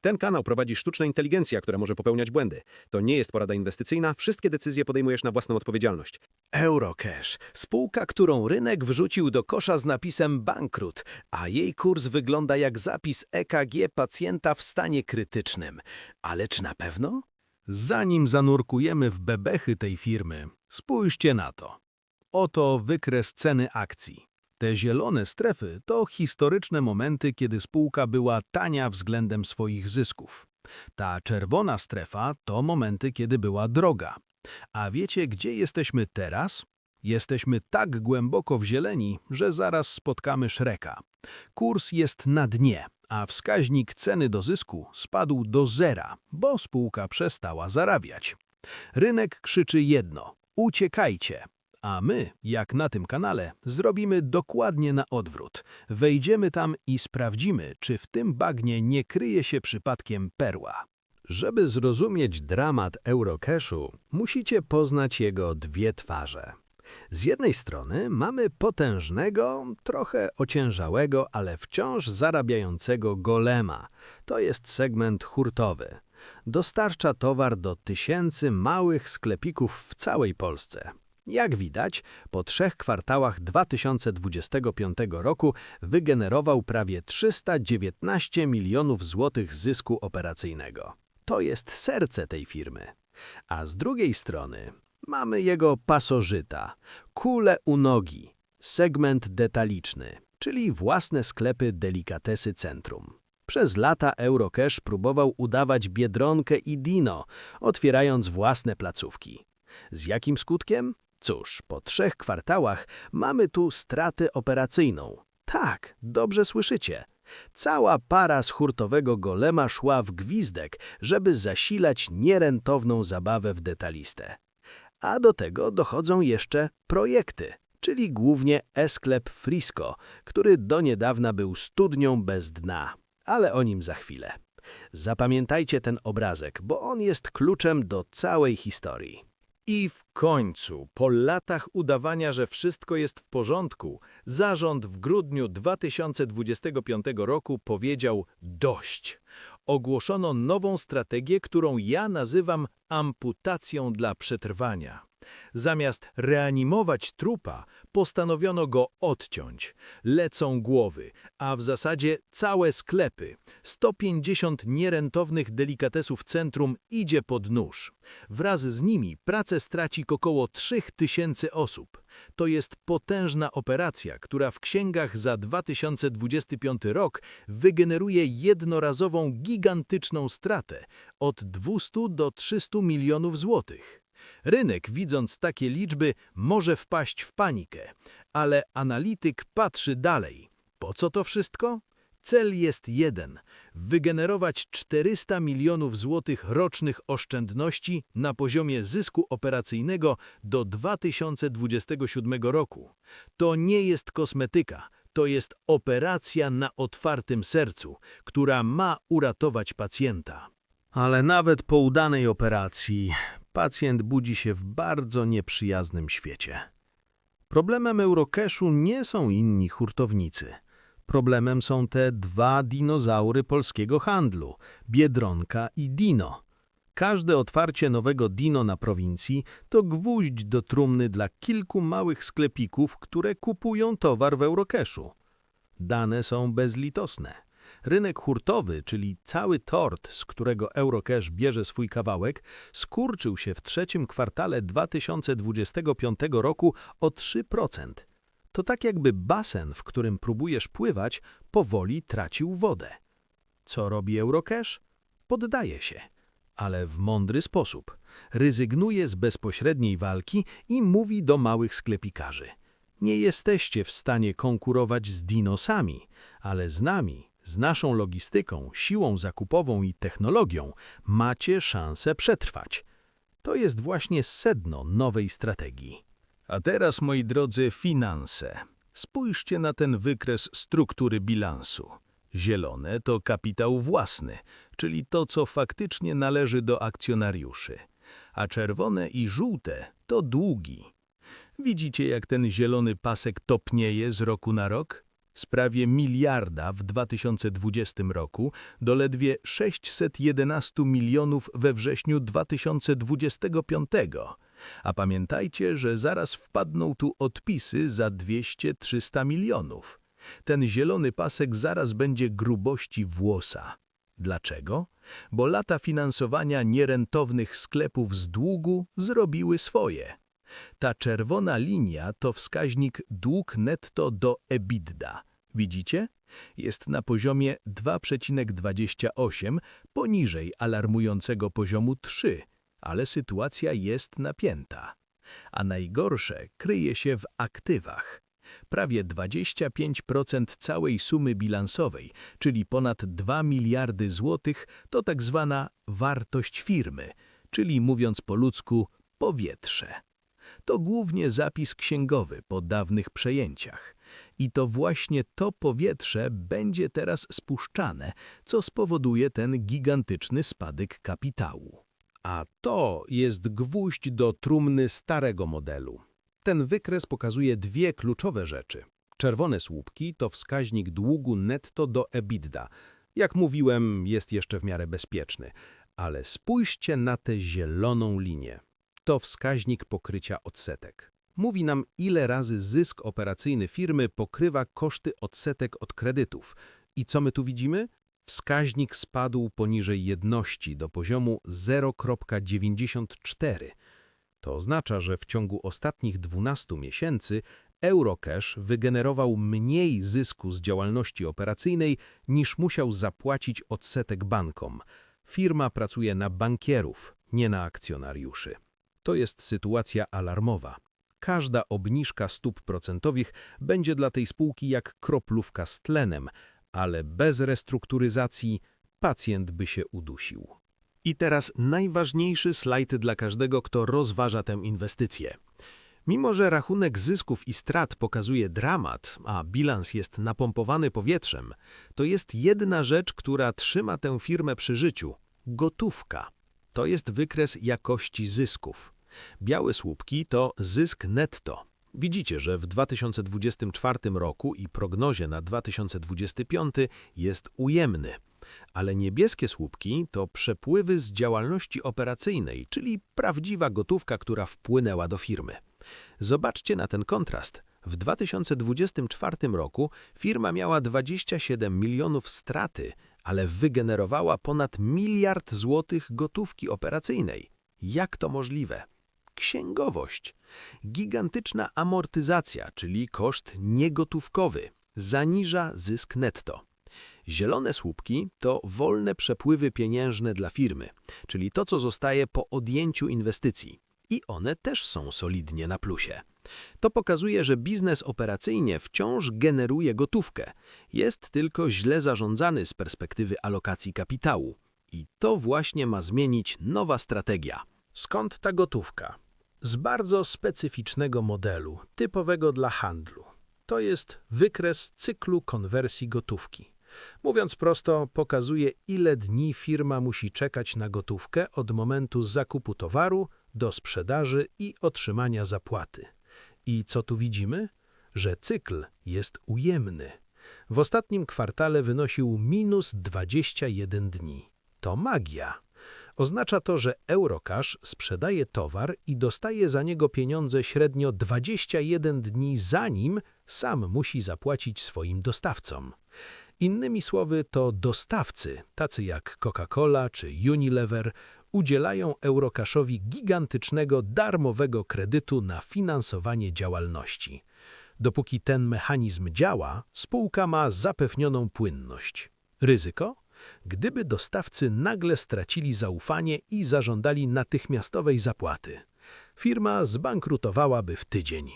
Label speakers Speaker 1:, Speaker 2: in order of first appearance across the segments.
Speaker 1: Ten kanał prowadzi sztuczna inteligencja, która może popełniać błędy. To nie jest porada inwestycyjna, wszystkie decyzje podejmujesz na własną odpowiedzialność.
Speaker 2: Eurocash, spółka, którą rynek wrzucił do kosza z napisem bankrut, a jej kurs wygląda jak zapis EKG pacjenta w stanie krytycznym. Ale czy na pewno?
Speaker 3: Zanim zanurkujemy w bebechy tej firmy, spójrzcie na to. Oto wykres ceny akcji. Te zielone strefy to historyczne momenty, kiedy spółka była tania względem swoich zysków. Ta czerwona strefa to momenty, kiedy była droga. A wiecie, gdzie jesteśmy teraz? Jesteśmy tak głęboko w zieleni, że zaraz spotkamy Szreka. Kurs jest na dnie, a wskaźnik ceny do zysku spadł do zera, bo spółka przestała zarabiać. Rynek krzyczy jedno – uciekajcie! A my, jak na tym kanale, zrobimy dokładnie na odwrót. Wejdziemy tam i sprawdzimy, czy w tym bagnie nie kryje się przypadkiem perła. Żeby zrozumieć dramat Eurocashu, musicie poznać jego dwie twarze. Z jednej strony mamy potężnego, trochę ociężałego, ale wciąż zarabiającego golema. To jest segment hurtowy. Dostarcza towar do tysięcy małych sklepików w całej Polsce. Jak widać, po trzech kwartałach 2025 roku wygenerował prawie 319 milionów złotych zysku operacyjnego. To jest serce tej firmy. A z drugiej strony mamy jego pasożyta, kule u nogi, segment detaliczny, czyli własne sklepy delikatesy centrum. Przez lata Eurocash próbował udawać Biedronkę i Dino, otwierając własne placówki. Z jakim skutkiem? Cóż, po trzech kwartałach mamy tu stratę operacyjną. Tak, dobrze słyszycie. Cała para z hurtowego golema szła w gwizdek, żeby zasilać nierentowną zabawę w detalistę. A do tego dochodzą jeszcze projekty, czyli głównie e-sklep Frisco, który do niedawna był studnią bez dna. Ale o nim za chwilę. Zapamiętajcie ten obrazek, bo on jest kluczem do całej historii. I w końcu, po latach udawania, że wszystko jest w porządku, zarząd w grudniu 2025 roku powiedział dość. Ogłoszono nową strategię, którą ja nazywam amputacją dla przetrwania. Zamiast reanimować trupa, postanowiono go odciąć. Lecą głowy, a w zasadzie całe sklepy. 150 nierentownych delikatesów centrum idzie pod nóż. Wraz z nimi pracę straci około 3000 osób. To jest potężna operacja, która w księgach za 2025 rok wygeneruje jednorazową gigantyczną stratę od 200 do 300 milionów złotych. Rynek, widząc takie liczby, może wpaść w panikę, ale analityk patrzy dalej. Po co to wszystko? Cel jest jeden – wygenerować 400 milionów złotych rocznych oszczędności na poziomie zysku operacyjnego do 2027 roku. To nie jest kosmetyka, to jest operacja na otwartym sercu, która ma uratować pacjenta. Ale nawet po udanej operacji pacjent budzi się w bardzo nieprzyjaznym świecie. Problemem Eurocashu nie są inni hurtownicy. Problemem są te dwa dinozaury polskiego handlu – Biedronka i Dino. Każde otwarcie nowego Dino na prowincji to gwóźdź do trumny dla kilku małych sklepików, które kupują towar w Eurocashu. Dane są bezlitosne. Rynek hurtowy, czyli cały tort, z którego Eurocash bierze swój kawałek, skurczył się w trzecim kwartale 2025 roku o 3%. To tak jakby basen, w którym próbujesz pływać, powoli tracił wodę. Co robi Eurocash? Poddaje się, ale w mądry sposób. Ryzygnuje z bezpośredniej walki i mówi do małych sklepikarzy. Nie jesteście w stanie konkurować z dinosami, ale z nami z naszą logistyką, siłą zakupową i technologią macie szansę przetrwać. To jest właśnie sedno nowej strategii. A teraz, moi drodzy, finanse. Spójrzcie na ten wykres struktury bilansu. Zielone to kapitał własny, czyli to, co faktycznie należy do akcjonariuszy. A czerwone i żółte to długi. Widzicie, jak ten zielony pasek topnieje z roku na rok? Z prawie miliarda w 2020 roku do ledwie 611 milionów we wrześniu 2025. A pamiętajcie, że zaraz wpadną tu odpisy za 200-300 milionów. Ten zielony pasek zaraz będzie grubości włosa. Dlaczego? Bo lata finansowania nierentownych sklepów z długu zrobiły swoje. Ta czerwona linia to wskaźnik dług netto do EBITDA. Widzicie? Jest na poziomie 2,28 poniżej alarmującego poziomu 3, ale sytuacja jest napięta. A najgorsze kryje się w aktywach. Prawie 25% całej sumy bilansowej, czyli ponad 2 miliardy złotych, to tak zwana wartość firmy, czyli mówiąc po ludzku powietrze. To głównie zapis księgowy po dawnych przejęciach. I to właśnie to powietrze będzie teraz spuszczane, co spowoduje ten gigantyczny spadek kapitału. A to jest gwóźdź do trumny starego modelu. Ten wykres pokazuje dwie kluczowe rzeczy. Czerwone słupki to wskaźnik długu netto do EBITDA. Jak mówiłem, jest jeszcze w miarę bezpieczny. Ale spójrzcie na tę zieloną linię. To wskaźnik pokrycia odsetek. Mówi nam, ile razy zysk operacyjny firmy pokrywa koszty odsetek od kredytów. I co my tu widzimy? Wskaźnik spadł poniżej jedności do poziomu 0,94. To oznacza, że w ciągu ostatnich 12 miesięcy Eurocash wygenerował mniej zysku z działalności operacyjnej niż musiał zapłacić odsetek bankom. Firma pracuje na bankierów, nie na akcjonariuszy. To jest sytuacja alarmowa. Każda obniżka stóp procentowych będzie dla tej spółki jak kroplówka z tlenem, ale bez restrukturyzacji pacjent by się udusił. I teraz najważniejszy slajd dla każdego, kto rozważa tę inwestycję. Mimo, że rachunek zysków i strat pokazuje dramat, a bilans jest napompowany powietrzem, to jest jedna rzecz, która trzyma tę firmę przy życiu – gotówka. To jest wykres jakości zysków. Białe słupki to zysk netto. Widzicie, że w 2024 roku i prognozie na 2025 jest ujemny. Ale niebieskie słupki to przepływy z działalności operacyjnej, czyli prawdziwa gotówka, która wpłynęła do firmy. Zobaczcie na ten kontrast. W 2024 roku firma miała 27 milionów straty, ale wygenerowała ponad miliard złotych gotówki operacyjnej. Jak to możliwe? Księgowość. Gigantyczna amortyzacja, czyli koszt niegotówkowy, zaniża zysk netto. Zielone słupki to wolne przepływy pieniężne dla firmy, czyli to, co zostaje po odjęciu inwestycji. I one też są solidnie na plusie. To pokazuje, że biznes operacyjnie wciąż generuje gotówkę. Jest tylko źle zarządzany z perspektywy alokacji kapitału. I to właśnie ma zmienić nowa strategia. Skąd ta gotówka? Z bardzo specyficznego modelu, typowego dla handlu. To jest wykres cyklu konwersji gotówki. Mówiąc prosto, pokazuje, ile dni firma musi czekać na gotówkę od momentu zakupu towaru do sprzedaży i otrzymania zapłaty. I co tu widzimy? Że cykl jest ujemny. W ostatnim kwartale wynosił minus 21 dni. To magia. Oznacza to, że Eurocash sprzedaje towar i dostaje za niego pieniądze średnio 21 dni zanim sam musi zapłacić swoim dostawcom. Innymi słowy, to dostawcy, tacy jak Coca-Cola czy Unilever, udzielają Eurocashowi gigantycznego darmowego kredytu na finansowanie działalności. Dopóki ten mechanizm działa, spółka ma zapewnioną płynność. Ryzyko? Gdyby dostawcy nagle stracili zaufanie i zażądali natychmiastowej zapłaty. Firma zbankrutowałaby w tydzień.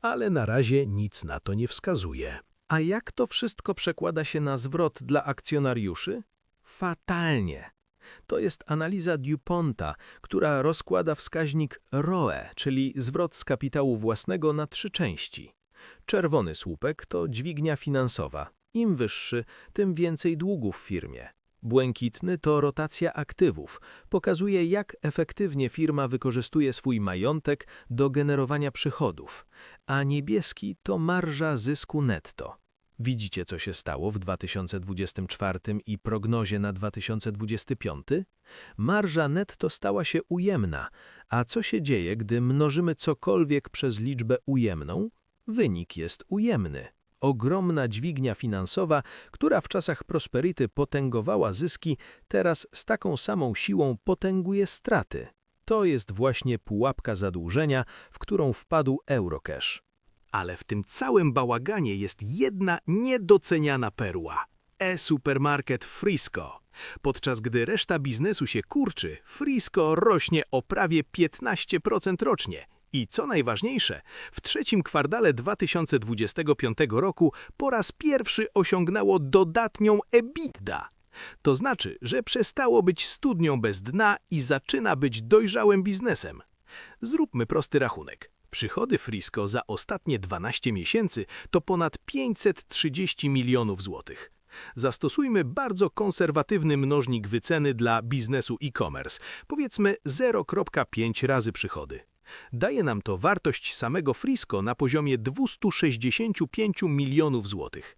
Speaker 3: Ale na razie nic na to nie wskazuje. A jak to wszystko przekłada się na zwrot dla akcjonariuszy? Fatalnie. To jest analiza DuPonta, która rozkłada wskaźnik ROE, czyli zwrot z kapitału własnego na trzy części. Czerwony słupek to dźwignia finansowa. Im wyższy, tym więcej długów w firmie. Błękitny to rotacja aktywów. Pokazuje, jak efektywnie firma wykorzystuje swój majątek do generowania przychodów. A niebieski to marża zysku netto.
Speaker 2: Widzicie, co się stało w 2024 i prognozie na 2025? Marża netto stała się ujemna. A co się dzieje, gdy mnożymy cokolwiek przez liczbę ujemną? Wynik jest ujemny. Ogromna dźwignia finansowa, która w czasach prosperity potęgowała zyski, teraz z taką samą siłą potęguje straty. To jest właśnie pułapka zadłużenia, w którą wpadł Eurocash.
Speaker 3: Ale w tym całym bałaganie jest jedna niedoceniana perła. E-supermarket Frisco. Podczas gdy reszta biznesu się kurczy, Frisco rośnie o prawie 15% rocznie. I co najważniejsze, w trzecim kwartale 2025 roku po raz pierwszy osiągnęło dodatnią EBITDA. To znaczy, że przestało być studnią bez dna i zaczyna być dojrzałym biznesem. Zróbmy prosty rachunek. Przychody Frisco za ostatnie 12 miesięcy to ponad 530 milionów złotych. Zastosujmy bardzo konserwatywny mnożnik wyceny dla biznesu e-commerce, powiedzmy 0,5 razy przychody. Daje nam to wartość samego Frisco na poziomie 265 milionów złotych.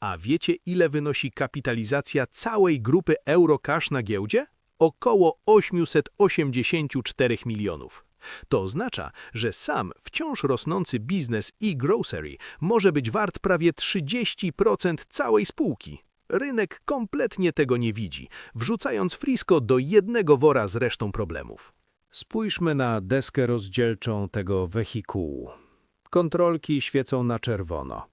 Speaker 3: A wiecie, ile wynosi kapitalizacja całej grupy Eurocash na giełdzie? Około 884 milionów. To oznacza, że sam wciąż rosnący biznes e-grocery może być wart prawie 30% całej spółki. Rynek kompletnie tego nie widzi, wrzucając Frisco do jednego wora z resztą problemów. Spójrzmy na deskę rozdzielczą tego wehikułu. Kontrolki świecą na czerwono.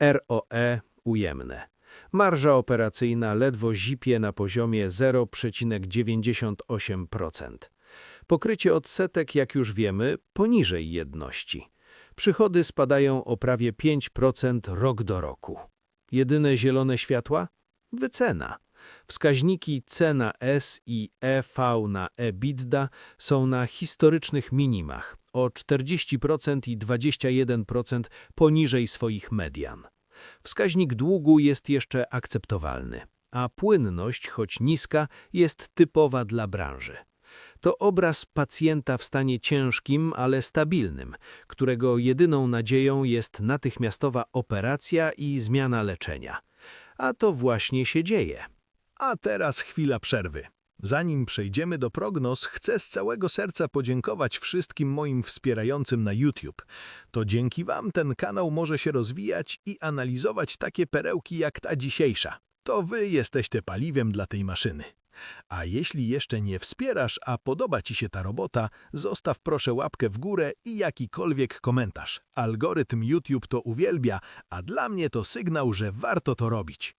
Speaker 3: ROE ujemne. Marża operacyjna ledwo zipie na poziomie 0,98%. Pokrycie odsetek, jak już wiemy, poniżej jedności. Przychody spadają o prawie 5% rok do roku. Jedyne zielone światła? Wycena. Wskaźniki cena S i EV na EBITDA są na historycznych minimach o 40% i 21% poniżej swoich median. Wskaźnik długu jest jeszcze akceptowalny, a płynność, choć niska, jest typowa dla branży. To obraz pacjenta w stanie ciężkim, ale stabilnym, którego jedyną nadzieją jest natychmiastowa operacja i zmiana leczenia. A to właśnie się dzieje.
Speaker 4: A teraz chwila przerwy. Zanim przejdziemy do prognoz, chcę z całego serca podziękować wszystkim moim wspierającym na YouTube. To dzięki Wam ten kanał może się rozwijać i analizować takie perełki jak ta dzisiejsza. To Wy jesteście paliwem dla tej maszyny. A jeśli jeszcze nie wspierasz, a podoba Ci się ta robota, zostaw proszę łapkę w górę i jakikolwiek komentarz. Algorytm YouTube to uwielbia, a dla mnie to sygnał, że warto to robić.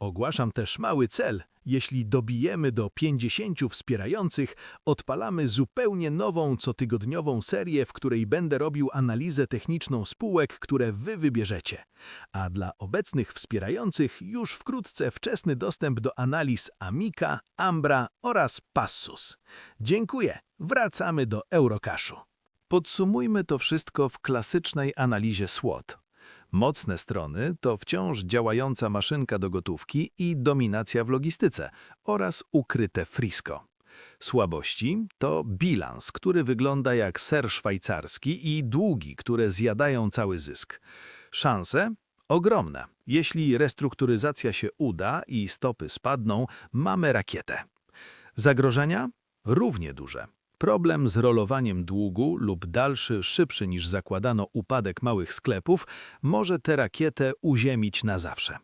Speaker 4: Ogłaszam też mały cel. Jeśli dobijemy do 50 wspierających, odpalamy zupełnie nową, cotygodniową serię, w której będę robił analizę techniczną spółek, które Wy wybierzecie. A dla obecnych wspierających już wkrótce wczesny dostęp do analiz Amika, Ambra oraz Passus. Dziękuję. Wracamy do Eurocashu. Podsumujmy to wszystko w klasycznej analizie SWOT. Mocne strony to wciąż działająca maszynka do gotówki i dominacja w logistyce oraz ukryte frisko. Słabości to bilans, który wygląda jak ser szwajcarski i długi, które zjadają cały zysk. Szanse? Ogromne. Jeśli restrukturyzacja się uda i stopy spadną, mamy rakietę. Zagrożenia? Równie duże. Problem z rolowaniem długu lub dalszy, szybszy niż zakładano upadek małych sklepów może tę rakietę uziemić na zawsze.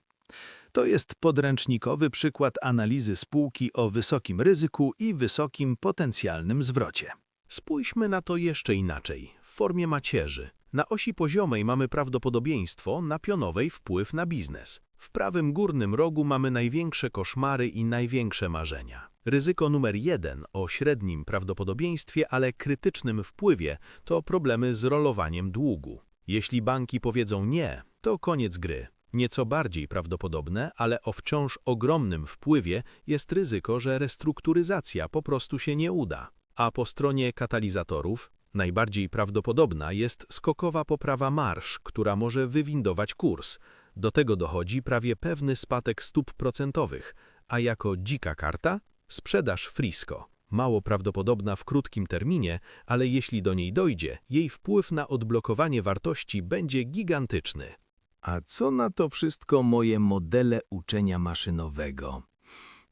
Speaker 4: To jest podręcznikowy przykład analizy spółki o wysokim ryzyku i wysokim potencjalnym zwrocie. Spójrzmy na to jeszcze inaczej, w formie macierzy. Na osi poziomej mamy prawdopodobieństwo, na pionowej wpływ na biznes. W prawym górnym rogu mamy największe koszmary i największe marzenia. Ryzyko numer jeden o średnim prawdopodobieństwie, ale krytycznym wpływie to problemy z rolowaniem długu. Jeśli banki powiedzą nie, to koniec gry. Nieco bardziej prawdopodobne, ale o wciąż ogromnym wpływie jest ryzyko, że restrukturyzacja po prostu się nie uda. A po stronie katalizatorów najbardziej prawdopodobna jest skokowa poprawa marsz, która może wywindować kurs. Do tego dochodzi prawie pewny spadek stóp procentowych, a jako dzika karta sprzedaż Frisco. Mało prawdopodobna w krótkim terminie, ale jeśli do niej dojdzie, jej wpływ na odblokowanie wartości będzie gigantyczny.
Speaker 2: A co na to wszystko moje modele uczenia maszynowego?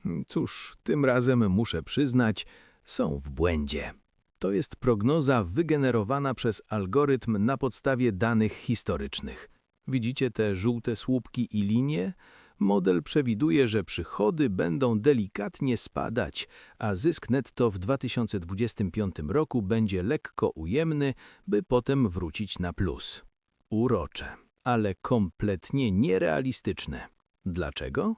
Speaker 2: Hmm, Cóż, tym razem muszę przyznać, są w błędzie. To jest prognoza wygenerowana przez algorytm na podstawie danych historycznych. Widzicie te żółte słupki i linie? Model przewiduje, że przychody będą delikatnie spadać, a zysk netto w 2025 roku będzie lekko ujemny, by potem wrócić na plus. Urocze, ale kompletnie nierealistyczne. Dlaczego?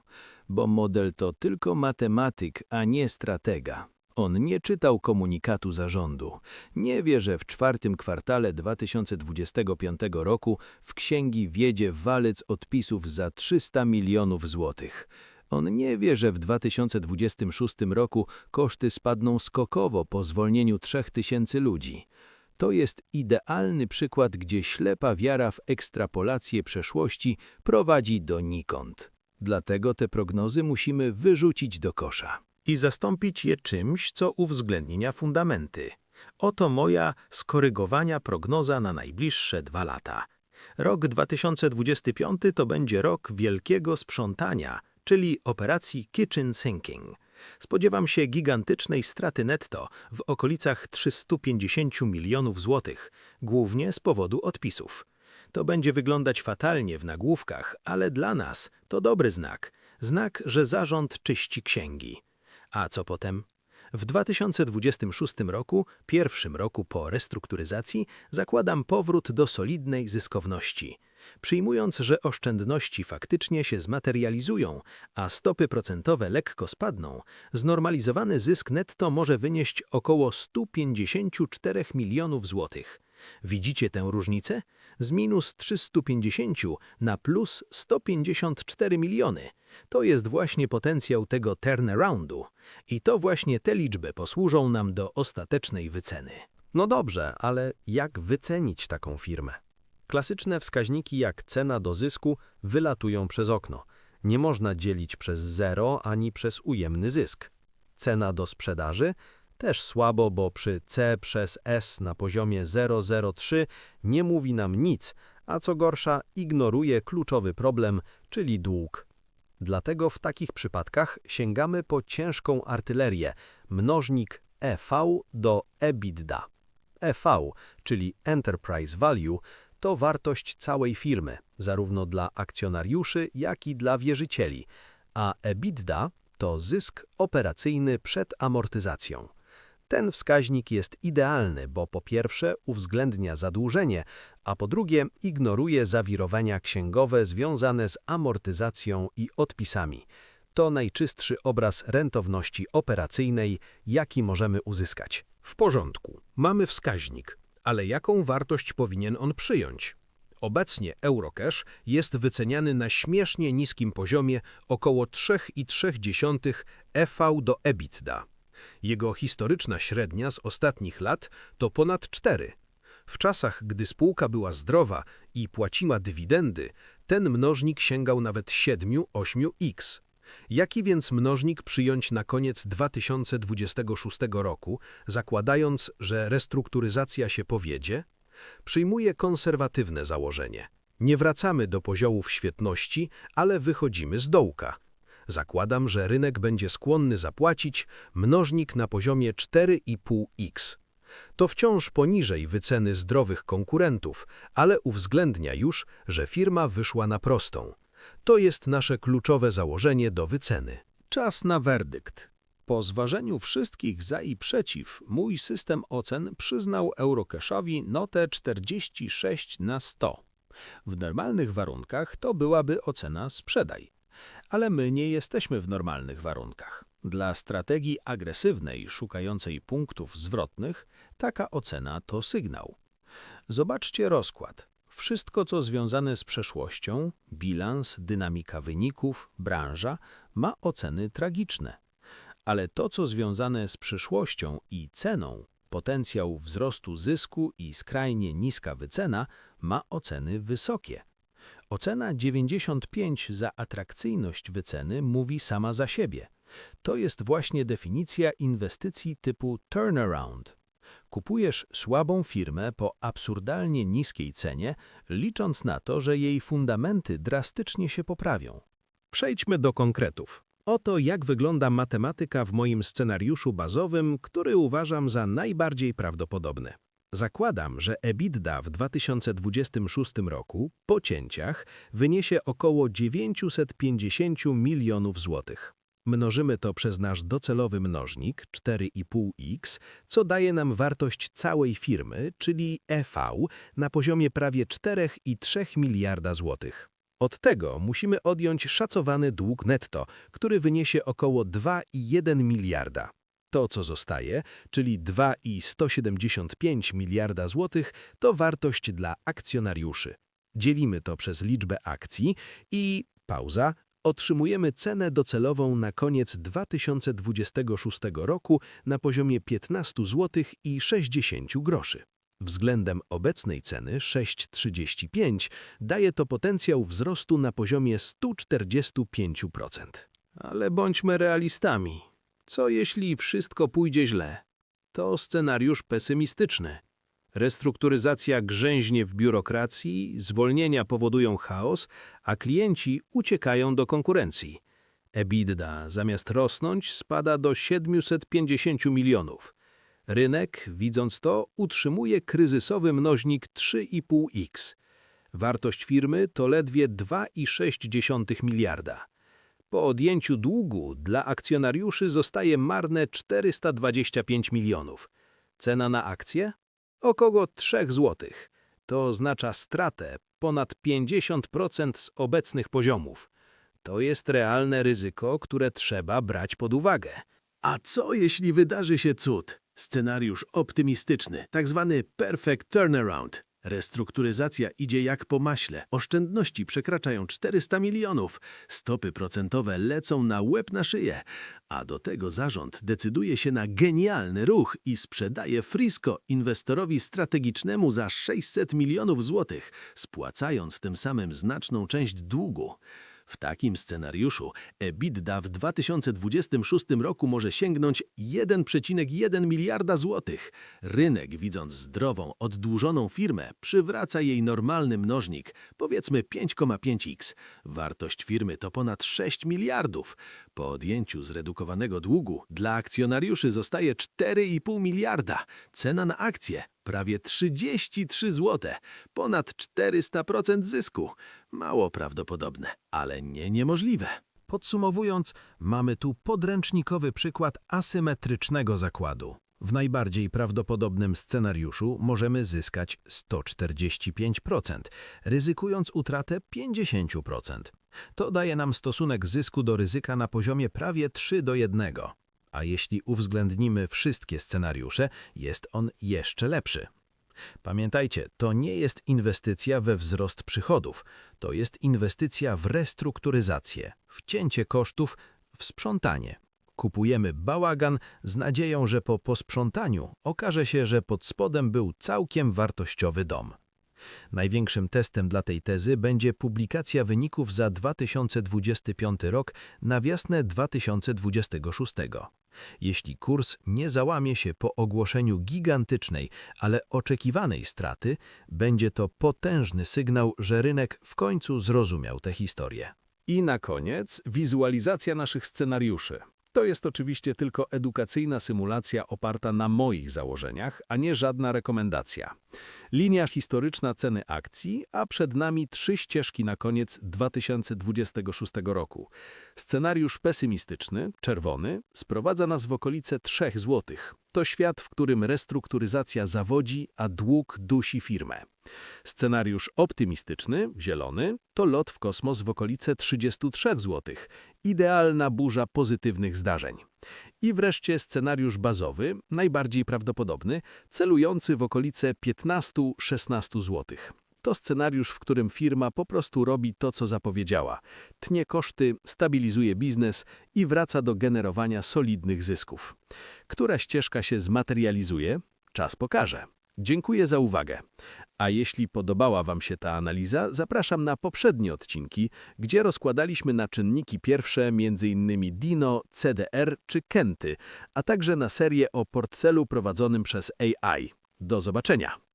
Speaker 2: Bo model to tylko matematyk, a nie stratega. On nie czytał komunikatu zarządu. Nie wie, że w czwartym kwartale 2025 roku w księgi wiedzie walec odpisów za 300 milionów złotych. On nie wie, że w 2026 roku koszty spadną skokowo po zwolnieniu 3000 ludzi. To jest idealny przykład, gdzie ślepa wiara w ekstrapolację przeszłości prowadzi donikąd. Dlatego te prognozy musimy wyrzucić do kosza.
Speaker 3: I zastąpić je czymś, co uwzględnia fundamenty. Oto moja skorygowania prognoza na najbliższe dwa lata. Rok 2025 to będzie rok wielkiego sprzątania, czyli operacji kitchen sinking. Spodziewam się gigantycznej straty netto w okolicach 350 milionów złotych, głównie z powodu odpisów. To będzie wyglądać fatalnie w nagłówkach, ale dla nas to dobry znak. Znak, że zarząd czyści księgi. A co potem? W 2026 roku, pierwszym roku po restrukturyzacji, zakładam powrót do solidnej zyskowności. Przyjmując, że oszczędności faktycznie się zmaterializują, a stopy procentowe lekko spadną, znormalizowany zysk netto może wynieść około 154 milionów złotych. Widzicie tę różnicę? Z minus 350 na plus 154 miliony. To jest właśnie potencjał tego turnaroundu. I to właśnie te liczby posłużą nam do ostatecznej wyceny.
Speaker 1: No dobrze, ale jak wycenić taką firmę? Klasyczne wskaźniki jak cena do zysku wylatują przez okno. Nie można dzielić przez zero ani przez ujemny zysk. Cena do sprzedaży też słabo, bo przy C przez S na poziomie 0,03 nie mówi nam nic, a co gorsza ignoruje kluczowy problem, czyli dług. Dlatego w takich przypadkach sięgamy po ciężką artylerię, mnożnik EV do EBITDA. EV, czyli Enterprise Value, to wartość całej firmy, zarówno dla akcjonariuszy, jak i dla wierzycieli, a EBITDA to zysk operacyjny przed amortyzacją. Ten wskaźnik jest idealny, bo po pierwsze uwzględnia zadłużenie, a po drugie ignoruje zawirowania księgowe związane z amortyzacją i odpisami. To najczystszy obraz rentowności operacyjnej, jaki możemy uzyskać.
Speaker 3: W porządku, mamy wskaźnik, ale jaką wartość powinien on przyjąć? Obecnie Eurocash jest wyceniany na śmiesznie niskim poziomie około 3,3 EV do EBITDA. Jego historyczna średnia z ostatnich lat to ponad 4. W czasach, gdy spółka była zdrowa i płaciła dywidendy, ten mnożnik sięgał nawet 7-8x. Jaki więc mnożnik przyjąć na koniec 2026 roku, zakładając, że restrukturyzacja się powiedzie? Przyjmuję konserwatywne założenie. Nie wracamy do poziomów świetności, ale wychodzimy z dołka. Zakładam, że rynek będzie skłonny zapłacić mnożnik na poziomie 4,5x. To wciąż poniżej wyceny zdrowych konkurentów, ale uwzględnia już, że firma wyszła na prostą. To jest nasze kluczowe założenie do wyceny.
Speaker 2: Czas na werdykt. Po zważeniu wszystkich za i przeciw, mój system ocen przyznał Eurocashowi notę 46 na 100. W normalnych warunkach to byłaby ocena sprzedaj. Ale my nie jesteśmy w normalnych warunkach. Dla strategii agresywnej, szukającej punktów zwrotnych, taka ocena to sygnał. Zobaczcie rozkład. Wszystko, co związane z przeszłością, bilans, dynamika wyników, branża, ma oceny tragiczne. Ale to, co związane z przyszłością i ceną, potencjał wzrostu zysku i skrajnie niska wycena, ma oceny wysokie. Ocena 95 za atrakcyjność wyceny mówi sama za siebie. To jest właśnie definicja inwestycji typu turnaround.
Speaker 3: Kupujesz słabą firmę po absurdalnie niskiej cenie, licząc na to, że jej fundamenty drastycznie się poprawią. Przejdźmy do konkretów. Oto jak wygląda matematyka w moim scenariuszu bazowym, który uważam za najbardziej prawdopodobny. Zakładam, że EBITDA w 2026 roku po cięciach wyniesie około 950 milionów złotych. Mnożymy to przez nasz docelowy mnożnik 4,5x, co daje nam wartość całej firmy, czyli EV, na poziomie prawie 4,3 miliarda złotych. Od tego musimy odjąć szacowany dług netto, który wyniesie około 2,1 miliarda. To, co zostaje, czyli 2,175 miliarda złotych, to wartość dla akcjonariuszy. Dzielimy to przez liczbę akcji i, pauza, otrzymujemy cenę docelową na koniec 2026 roku na poziomie 15 zł i 60 groszy. Względem obecnej ceny 6,35 daje to potencjał wzrostu na poziomie 145%. Ale bądźmy realistami. Co jeśli wszystko pójdzie źle? To scenariusz pesymistyczny. Restrukturyzacja grzęźnie w biurokracji, zwolnienia powodują chaos, a klienci uciekają do konkurencji. EBITDA zamiast rosnąć spada do 750 milionów. Rynek, widząc to, utrzymuje kryzysowy mnożnik 3,5x. Wartość firmy to ledwie 2,6 miliarda. Po odjęciu długu dla akcjonariuszy zostaje marne 425 milionów. Cena na akcję? Około 3 zł. To oznacza stratę ponad 50% z obecnych poziomów. To jest realne ryzyko, które trzeba brać pod uwagę.
Speaker 2: A co jeśli wydarzy się cud? Scenariusz optymistyczny, tak zwany perfect turnaround. Restrukturyzacja idzie jak po maśle. Oszczędności przekraczają 400 milionów. Stopy procentowe lecą na łeb na szyję. A do tego zarząd decyduje się na genialny ruch i sprzedaje Frisco inwestorowi strategicznemu za 600 milionów złotych, spłacając tym samym znaczną część długu. W takim scenariuszu EBITDA w 2026 roku może sięgnąć 1,1 miliarda złotych. Rynek, widząc zdrową, oddłużoną firmę, przywraca jej normalny mnożnik, powiedzmy 5,5x. Wartość firmy to ponad 6 miliardów. Po odjęciu zredukowanego długu dla akcjonariuszy zostaje 4,5 miliarda. Cena na akcję prawie 33 zł, ponad 400% zysku. Mało prawdopodobne, ale nie niemożliwe.
Speaker 3: Podsumowując, mamy tu podręcznikowy przykład asymetrycznego zakładu. W najbardziej prawdopodobnym scenariuszu możemy zyskać 145%, ryzykując utratę 50%. To daje nam stosunek zysku do ryzyka na poziomie prawie 3 do 1. A jeśli uwzględnimy wszystkie scenariusze, jest on jeszcze lepszy. Pamiętajcie, to nie jest inwestycja we wzrost przychodów, to jest inwestycja w restrukturyzację, w cięcie kosztów, w sprzątanie. Kupujemy bałagan z nadzieją, że po posprzątaniu okaże się, że pod spodem był całkiem wartościowy dom. Największym testem dla tej tezy będzie publikacja wyników za 2025 rok na wiosnę 2026. Jeśli kurs nie załamie się po ogłoszeniu gigantycznej, ale oczekiwanej straty, będzie to potężny sygnał, że rynek w końcu zrozumiał tę historię. I na koniec wizualizacja naszych scenariuszy. To jest oczywiście tylko edukacyjna symulacja oparta na moich założeniach, a nie żadna rekomendacja. Linia historyczna ceny akcji, a przed nami trzy ścieżki na koniec 2026 roku. Scenariusz pesymistyczny, czerwony, sprowadza nas w okolice 3 zł. To świat, w którym restrukturyzacja zawodzi, a dług dusi firmę. Scenariusz optymistyczny, zielony, to lot w kosmos w okolice 33 zł. Idealna burza pozytywnych zdarzeń. I wreszcie scenariusz bazowy, najbardziej prawdopodobny, celujący w okolice 15-16 zł. To scenariusz, w którym firma po prostu robi to, co zapowiedziała. Tnie koszty, stabilizuje biznes i wraca do generowania solidnych zysków. Która ścieżka się zmaterializuje? Czas pokaże. Dziękuję za uwagę. A jeśli podobała Wam się ta analiza, zapraszam na poprzednie odcinki, gdzie rozkładaliśmy na czynniki pierwsze m.in. Dino, CDR czy Kenty, a także na serię o portcelu prowadzonym przez AI. Do zobaczenia!